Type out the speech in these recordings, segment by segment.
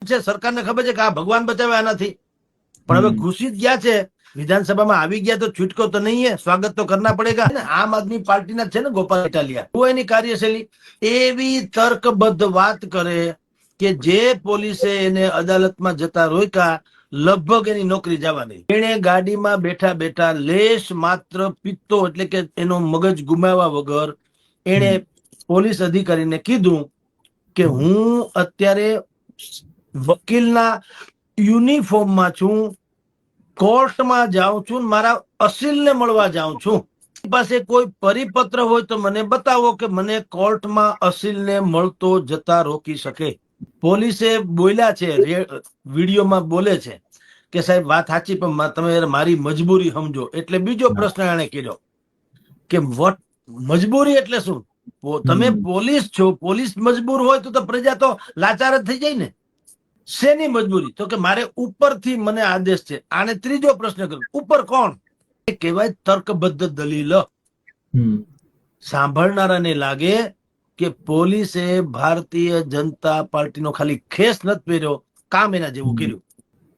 છે સરકારને ખબર છે કે આ ભગવાન બચાવે આનાથી પણ હવે. ઘૂસી ગયા છે વિધાનસભામાં આવી ગયા તો છૂટકો તો નહીં સ્વાગત તો કરના પડેગા. આમ આદમી પાર્ટીના છે ને ગોપાલ ઇટાલિયા. શું એની કાર્યશૈલી? એવી તર્કબદ્ધ વાત કરે કે જે પોલીસે એને અદાલતમાં જતા રોક્યા લગભગ એની નોકરી જવાની. એને ગાડીમાં બેઠા બેઠા લેશ માત્ર પિત્તો એટલે કે એનો મગજ ગુમાવ્યા વગર એને પોલીસ અધિકારીને કીધું કે હું અત્યારે વકીલના યુનિફોર્મમાં છું કોર્ટમાં જાઉં છું મારા અસીલને મળવા જાઉં છું. પાસે કોઈ પરિપત્ર હોય તો મને બતાવો કે મને કોર્ટમાં અસીલને મળતો જતા રોકી શકે. પોલીસે બોલ્યા છે વિડીયોમાં બોલે છે કે સાહેબ વાત સાચી પણ તમે મારી મજબૂરી સમજો. એટલે બીજો પ્રશ્ન એણે કર્યો કે વોટ મજબૂરી એટલે શું? તમે પોલીસ છો પોલીસ મજબૂર હોય તો પ્રજા તો લાચાર જ થઈ જાય ને. શેની મજબૂરી? તો કે મારે ઉપરથી મને આદેશ છે. આને ત્રીજો પ્રશ્ન કર્યો ઉપર કોણ? એ કહેવાય તર્કબદ્ધ દલીલ. સાંભળનારાને લાગે કે પોલીસે ભારતીય જનતા પાર્ટીનો ખાલી ખેસ નથી પહેર્યો કામ એના જેવું. કર્યું.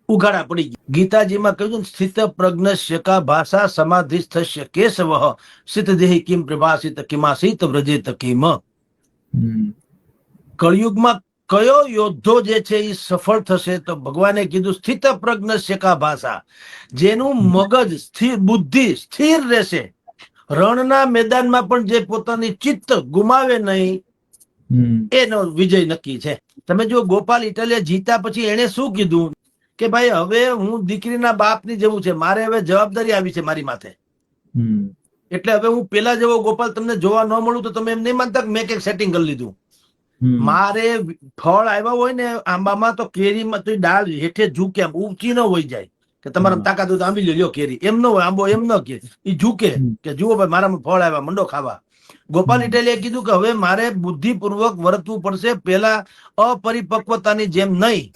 ઉઘાડા પડી ગયા. ગીતાજીમાં કહ્યું સ્થિત પ્રજ્ઞ શકા ભાષા સમાધિ થશે કેશવ સિદ્ધદેહી કિમ પ્રભાસિત કિમાસિત વ્રજેત કિમ. કળિયુગમાં કયો યોદ્ધો જે છે એ સફળ થશે તો ભગવાને કીધું સ્થિત પ્રજ્ઞ શેખા ભાષા જેનું મગજ સ્થિર બુદ્ધિ સ્થિર રહેશે રણના મેદાનમાં પણ જે પોતાની ચિત્ત ગુમાવે નહીં. એનો વિજય નક્કી છે તમે જો ગોપાલ ઇટાલિયા જીતા પછી એને શું કીધું કે ભાઈ હવે હું દીકરીના બાપની જેવું છે મારે હવે જવાબદારી આવી છે મારી માથે. એટલે હવે હું પેલા જેવો ગોપાલ તમને જોવા ન મળું તો તમે એમ નહીં માનતા કે મેં કંઈક સેટિંગ કરી લીધું. મારે ફળ આવ્યા હોય ને આંબામાં તો કેરીમાં તો ડાળ હેઠે ઝૂકે ઊંચી ન હોય જાય. કે તમારા તાકાત હોય તો આંબી લ્યો કેરી. એમ ન હોય આંબો એમ ન કે. એ ઝૂકે. કે જુઓ ભાઈ મારામાં ફળ આવ્યા મંડો ખાવા. ગોપાલ ઇટેલીએ કીધું કે હવે મારે બુદ્ધિપૂર્વક વર્તવું પડશે પેલા અપરિપક્વતાની જેમ નહીં.